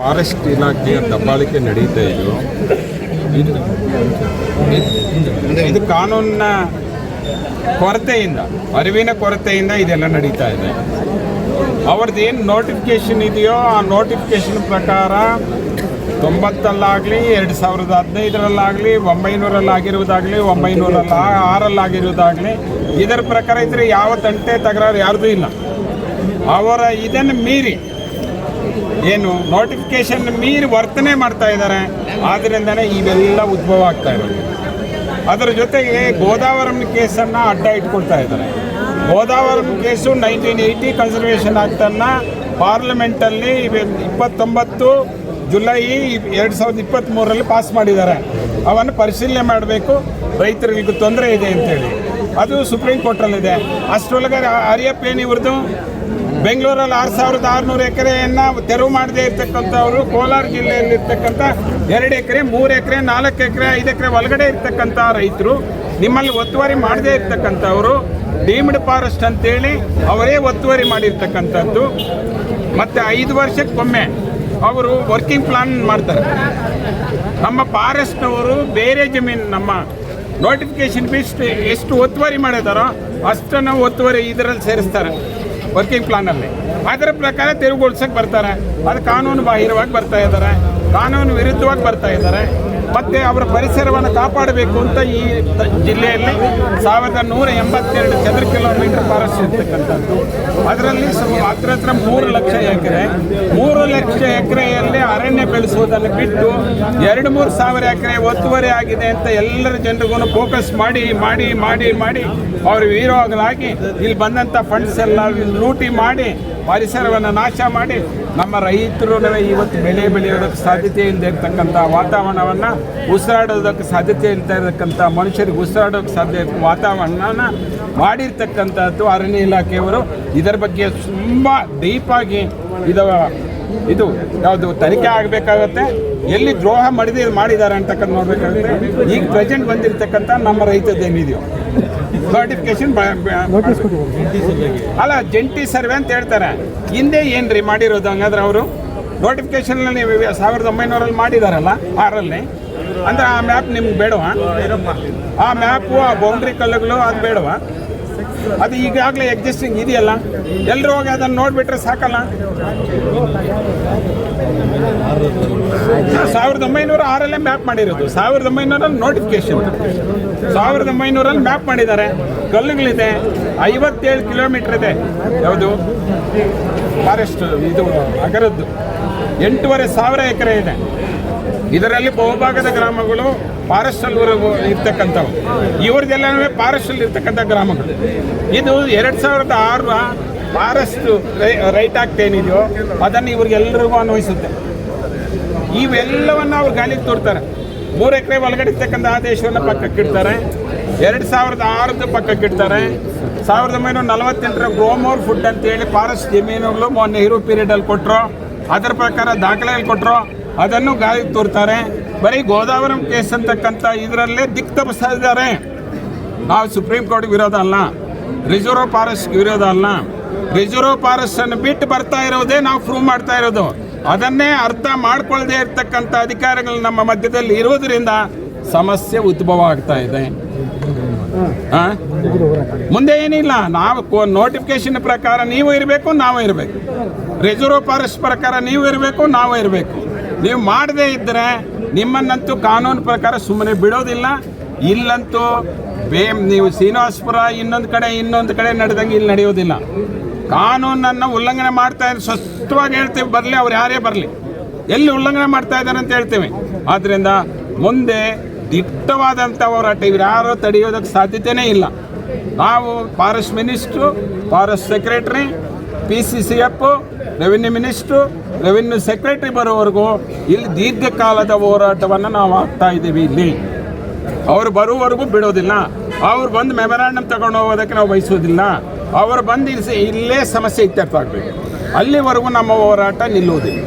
Forest ಇಲಾಖೆಯ ದಬ್ಬಾಳಿಕೆ ನಡೀತಾ ಇದು. ಇದು ಕಾನೂನಿನ ಕೊರತೆಯಿಂದ, ಅರಿವಿನ ಕೊರತೆಯಿಂದ ಇದೆಲ್ಲ ನಡೀತಾ ಇದೆ. ಅವ್ರದ್ದು ಏನು ನೋಟಿಫಿಕೇಶನ್ ಇದೆಯೋ ಆ ನೋಟಿಫಿಕೇಶನ್ ಪ್ರಕಾರ ತೊಂಬತ್ತಲ್ಲಾಗಲಿ, ಎರಡು ಸಾವಿರದ ಹದಿನೈದರಲ್ಲಾಗಲಿ, ಒಂಬೈನೂರಲ್ಲಾಗಿರುವುದಾಗಲಿ, ಒಂಬೈನೂರಲ್ಲ ಆರಲ್ಲಾಗಿರುವುದಾಗಲಿ, ಇದರ ಪ್ರಕಾರ ಇದ್ರೆ ಯಾವ ತಂಟೆ ತಗರಾರು ಯಾರ್ದೂ ಇಲ್ಲ. ಅವರ ಇದನ್ನು ಮೀರಿ ಏನು ನೋಟಿಫಿಕೇಶನ್ ಮೀರಿ ವರ್ತನೆ ಮಾಡ್ತಾ ಇದ್ದಾರೆ. ಆದ್ದರಿಂದನೇ ಇವೆಲ್ಲ ಉದ್ಭವ ಆಗ್ತಾ ಇರೋದು ಅದರ ಜೊತೆಗೆ ಗೋದಾವರಂ ಕೇಸನ್ನು ಅಡ್ಡ ಇಟ್ಕೊಳ್ತಾ ಇದ್ದಾರೆ. Godavarman case nineteen eighty conservation ಆ್ಯಕ್ಟನ್ನು ಪಾರ್ಲಿಮೆಂಟಲ್ಲಿ ಇಪ್ಪತ್ತೊಂಬತ್ತು ಜುಲೈ ಎರಡು ಸಾವಿರದ ಇಪ್ಪತ್ತ್ಮೂರರಲ್ಲಿ ಪಾಸ್ ಮಾಡಿದ್ದಾರೆ. ಅವನ್ನು ಪರಿಶೀಲನೆ ಮಾಡಬೇಕು. ರೈತರಿಗೆ ತೊಂದರೆ ಇದೆ ಅಂತೇಳಿ. ಅದು ಸುಪ್ರೀಂ ಕೋರ್ಟಲ್ಲಿದೆ ಅಷ್ಟರೊಳಗೆ ಆರ್ಯಪ್ಪ ಏನು ಇವ್ರದ್ದು ಬೆಂಗಳೂರಲ್ಲಿ ಆರು ಸಾವಿರದ ಆರುನೂರು ಎಕರೆಯನ್ನು ತೆರವು ಮಾಡದೇ ಇರ್ತಕ್ಕಂಥವ್ರು, ಕೋಲಾರ ಜಿಲ್ಲೆಯಲ್ಲಿ ಇರ್ತಕ್ಕಂಥ ಎರಡು ಎಕರೆ, ಮೂರು ಎಕರೆ, ನಾಲ್ಕು ಎಕರೆ, ಐದು ಎಕರೆ ಒಳಗಡೆ ಇರ್ತಕ್ಕಂಥ ರೈತರು, ನಿಮ್ಮಲ್ಲಿ ಒತ್ತುವರಿ ಮಾಡದೇ ಇರ್ತಕ್ಕಂಥವ್ರು, ಡೀಮ್ಡ್ ಫಾರೆಸ್ಟ್ ಅಂತೇಳಿ ಅವರೇ ಒತ್ತುವರಿ ಮಾಡಿರ್ತಕ್ಕಂಥದ್ದು. ಮತ್ತು ಐದು ವರ್ಷಕ್ಕೊಮ್ಮೆ ಅವರು ವರ್ಕಿಂಗ್ ಪ್ಲಾನ್ ಮಾಡ್ತಾರೆ. ನಮ್ಮ ಫಾರೆಸ್ಟ್ನವರು ಬೇರೆ ಜಮೀನು, ನಮ್ಮ ನೋಟಿಫಿಕೇಶನ್ ಬಿಸ್ಟ್ ಎಷ್ಟು ಒತ್ತುವರಿ ಮಾಡಿದಾರೋ ಅಷ್ಟನ್ನು ಒತ್ತುವರಿ ಇದರಲ್ಲಿ ಸೇರಿಸ್ತಾರೆ. ವರ್ಕಿಂಗ್ ಪ್ಲಾನಲ್ಲಿ ಅದರ ಪ್ರಕಾರ ತೆರವುಗೊಳಿಸೋಕೆ ಬರ್ತಾರೆ. ಅದು ಕಾನೂನು ಬಾಹಿರವಾಗಿ ಬರ್ತಾ ಇದ್ದಾರೆ. ಕಾನೂನು ವಿರುದ್ಧವಾಗಿ ಬರ್ತಾ ಇದ್ದಾರೆ. ಮತ್ತು ಅವರ ಪರಿಸರವನ್ನು ಕಾಪಾಡಬೇಕು ಅಂತ ಈ ಜಿಲ್ಲೆಯಲ್ಲಿ ಸಾವಿರದ ನೂರ ಎಂಬತ್ತೆರಡು ಚದರ ಕಿಲೋಮೀಟರ್ ಫಾರೆಸ್ಟ್ ಇರ್ತಕ್ಕಂಥದ್ದು. ಅದರಲ್ಲಿ ಸುಮಾರು ಹತ್ರ ಹತ್ರ ಮೂರು ಲಕ್ಷ ಎಕರೆ. ಮೂರು ಲಕ್ಷ ಎಕರೆಯಲ್ಲಿ ಅರಣ್ಯ ಬೆಳೆಸುವುದನ್ನು ಬಿಟ್ಟು ಎರಡು ಮೂರು ಸಾವಿರ ಎಕರೆ ಒತ್ತುವರಿ ಆಗಿದೆ ಅಂತ ಎಲ್ಲರ ಜನರಿಗೂ ಫೋಕಸ್ ಮಾಡಿ ಮಾಡಿ ಮಾಡಿ ಮಾಡಿ ಅವರು ವೀರೋಗಲಾಗಿ ಇಲ್ಲಿ ಬಂದಂಥ ಫಂಡ್ಸ್ ಎಲ್ಲ ಲೂಟಿ ಮಾಡಿ, ಪರಿಸರವನ್ನು ನಾಶ ಮಾಡಿ ನಮ್ಮ ರೈತರು ಇವತ್ತು ಬೆಳೆ ಬೆಳೆಯೋದಕ್ಕೆ ಸಾಧ್ಯತೆ ಇಲ್ಲದೆ ಇರತಕ್ಕಂಥ ವಾತಾವರಣವನ್ನು ಉಸಿರಾಡೋದಕ್ಕೆ ಸಾಧ್ಯತೆ ಇಲ್ಲದೆ ಇರತಕ್ಕಂಥ ಮನುಷ್ಯರಿಗೆ ಉಸಿರಾಡೋಕ್ಕೆ ಸಾಧ್ಯ ವಾತಾವರಣನ ಮಾಡಿರ್ತಕ್ಕಂಥದ್ದು ಅರಣ್ಯ ಇಲಾಖೆಯವರು. ಇದರ ಬಗ್ಗೆ ತುಂಬ ಡೀಪಾಗಿ ಇದು ಇದು ಯಾವುದು ತನಿಖೆ ಆಗಬೇಕಾಗತ್ತೆ. ಎಲ್ಲಿ ದ್ರೋಹ ಮಾಡಿದ ಮಾಡಿದ್ದಾರೆ ಅಂತಕ್ಕಂಥ ನೋಡ್ಬೇಕಾಗುತ್ತೆ. ಈಗ ಪ್ರೆಸೆಂಟ್ ಬಂದಿರತಕ್ಕಂಥ ನಮ್ಮ ರೈತದ್ದೇನಿದೆಯೋ ನೋಟಿಫಿಕೇಶನ್ ಅಲ್ಲ ಜಂಟಿ ಸರ್ವೆ ಅಂತ ಹೇಳ್ತಾರೆ. ಹಿಂದೆ ಏನ್ರಿ ಮಾಡಿರೋದು ಹಂಗಾದ್ರೆ ಅವರು? ನೋಟಿಫಿಕೇಶನ್ ಸಾವಿರದ ಒಂಬೈನೂರಲ್ಲಿ ಮಾಡಿದಾರಲ್ಲ ಆರಲ್ಲಿ ಅಂದ್ರೆ ಆ ಮ್ಯಾಪ್ ನಿಮ್ಗೆ ಬೇಡವಾ? ಆ ಮ್ಯಾಪು ಆ ಬೌಂಡ್ರಿ ಕಲ್ಲುಗಳು ಅದು ಬೇಡವಾ? ಅದು ಈಗಾಗಲೇ ಎಕ್ಸಿಸ್ಟಿಂಗ್ ಇದೆಯಲ್ಲ? ಎಲ್ಲರೂ ಹೋಗಿ ಅದನ್ನು ನೋಡಿಬಿಟ್ರೆ ಸಾಕಲ್ಲ? ಸಾವಿರದ ಒಂಬೈನೂರ ಆರಲ್ಲೇ ಮ್ಯಾಪ್ ಮಾಡಿರೋದು. ಸಾವಿರದ ಒಂಬೈನೂರಲ್ಲಿ ನೋಟಿಫಿಕೇಶನ್ ಸಾವಿರದ ಒಂಬೈನೂರಲ್ಲಿ ಮ್ಯಾಪ್ ಮಾಡಿದ್ದಾರೆ. ಕಲ್ಲುಗಳಿದೆ. ಐವತ್ತೇಳು ಕಿಲೋಮೀಟರ್ ಇದೆ. ಯಾವುದು? ಫಾರೆಸ್ಟ್ ಇದು ಅಗರದ್ದು ಎಂಟೂವರೆ ಸಾವಿರ ಎಕರೆ ಇದೆ. ಇದರಲ್ಲಿ ಬಹುಭಾಗದ ಗ್ರಾಮಗಳು ಫಾರೆಸ್ಟಲ್ಲಿ ಇರ್ತಕ್ಕಂಥವು. ಇವ್ರದ್ದೆಲ್ಲನೂ ಫಾರೆಸ್ಟಲ್ಲಿ ಇರ್ತಕ್ಕಂಥ ಗ್ರಾಮಗಳು. ಇದು ಎರಡು ಸಾವಿರದ ಆರು ರೈ, ರೈಟ್ ಆಕ್ಟ್ ಏನಿದೆಯೋ ಅದನ್ನು ಇವ್ರಿಗೆಲ್ಲರಿಗೂ ಅನ್ವಯಿಸುತ್ತೆ. ಇವೆಲ್ಲವನ್ನು ಅವ್ರು ಗಾಳಿಗೆ ತೋರ್ತಾರೆ. ಮೂರು ಎಕರೆ ಒಳಗಡೆ ಇರ್ತಕ್ಕಂಥ ಆದೇಶವನ್ನು ಪಕ್ಕಕ್ಕಿಡ್ತಾರೆ ಎರಡು ಸಾವಿರದ ಆರದ್ದು ಪಕ್ಕಕ್ಕಿಡ್ತಾರೆ ಸಾವಿರದ ಒಂಬೈನೂರ ನಲವತ್ತೆಂಟರ ಗ್ರೋಮೋರ್ ಫುಡ್ ಅಂತೇಳಿ ಫಾರೆಸ್ಟ್ ಜಮೀನುಗಳು ಮೊನ್ನೆ ನೆಹರು ಪೀರಿಯಡಲ್ಲಿ ಕೊಟ್ಟರು ಅದರ ಪ್ರಕಾರ ದಾಖಲೆಯಲ್ಲಿ ಕೊಟ್ಟರು ಅದನ್ನು ಗಾಳಿಗೆ ತೋರ್ತಾರೆ. ಬರೀ ಗೋದಾವರಂ ಕೇಸ್ ಅಂತಕ್ಕಂಥ ಇದರಲ್ಲೇ ದಿಕ್ ತಪ್ಪಿಸ್ತಾ ಇದ್ದಾರೆ. ನಾವು ಸುಪ್ರೀಂ ಕೋರ್ಟ್ ವಿರೋಧ ಅಲ್ಲ. ರಿಸರ್ವ್ ಫಾರೆಸ್ಟ್ ವಿರೋಧ ಅಲ್ಲ. ರಿಸರ್ವ್ ಫಾರೆಸ್ಟ್ ಅನ್ನು ಬಿಟ್ಟು ಬರ್ತಾ ಇರೋದೇ ನಾವು ಪ್ರೂವ್ ಮಾಡ್ತಾ ಇರೋದು. ಅದನ್ನೇ ಅರ್ಥ ಮಾಡ್ಕೊಳ್ಳದೆ ಇರ್ತಕ್ಕಂಥ ಅಧಿಕಾರಿಗಳು ನಮ್ಮ ಮಧ್ಯದಲ್ಲಿ ಇರೋದರಿಂದ ಸಮಸ್ಯೆ ಉದ್ಭವ ಆಗ್ತಾ ಇದೆ? ಮುಂದೆ ಏನಿಲ್ಲ. ನಾವು ನೋಟಿಫಿಕೇಶನ್ ಪ್ರಕಾರ ನೀವು ಇರಬೇಕು, ನಾವು ಇರಬೇಕು. ರಿಸರ್ವ್ ಫಾರೆಸ್ಟ್ ಪ್ರಕಾರ ನೀವು ಇರಬೇಕು, ನಾವು ಇರಬೇಕು. ನೀವು ಮಾಡದೇ ಇದ್ದರೆ ನಿಮ್ಮನ್ನಂತೂ ಕಾನೂನು ಪ್ರಕಾರ ಸುಮ್ಮನೆ ಬಿಡೋದಿಲ್ಲ. ಇಲ್ಲಂತೂ ಬೇ ನೀವು ಶ್ರೀನಿವಾಸಪುರ ಇನ್ನೊಂದು ಕಡೆ ಇನ್ನೊಂದು ಕಡೆ ನಡೆದಂಗೆ ಇಲ್ಲಿ ನಡೆಯೋದಿಲ್ಲ. ಕಾನೂನನ್ನು ಉಲ್ಲಂಘನೆ ಮಾಡ್ತಾ ಇದ್ದಾರೆ ಸ್ವಸ್ಥವಾಗಿ ಹೇಳ್ತೀವಿ, ಬರಲಿ, ಅವ್ರು ಯಾರೇ ಬರಲಿ. ಎಲ್ಲಿ ಉಲ್ಲಂಘನೆ ಮಾಡ್ತಾ ಇದ್ದಾರೆ ಅಂತ ಹೇಳ್ತೇವೆ. ಆದ್ದರಿಂದ ಮುಂದೆ ದಿಟ್ಟವಾದಂಥ ಹೋರಾಟ ಇವ್ರು ಯಾರು ತಡೆಯೋದಕ್ಕೆ ಸಾಧ್ಯತೆಯೇ ಇಲ್ಲ. ನಾವು forest minister forest secretary P C C F revenue minister revenue secretary ಬರೋವರೆಗೂ ಇಲ್ಲಿ ದೀರ್ಘಕಾಲದ ಹೋರಾಟವನ್ನು ನಾವು ಆಗ್ತಾ ಇದ್ದೀವಿ ಇಲ್ಲಿ. ಅವರು ಬರುವವರೆಗೂ ಬಿಡೋದಿಲ್ಲ. ಅವ್ರು ಬಂದು ಮೆಮೊರಾಂಡಮ್ ತಗೊಂಡು ಹೋಗೋದಕ್ಕೆ ನಾವು ಬಯಸೋದಿಲ್ಲ. ಅವರು ಬಂದು ಇಲ್ಲಿ ಇಲ್ಲೇ ಸಮಸ್ಯೆ ಇತ್ಯರ್ಥ ಆಗಬೇಕು. ಅಲ್ಲಿವರೆಗೂ ನಮ್ಮ ಹೋರಾಟ ನಿಲ್ಲುವುದಿಲ್ಲ.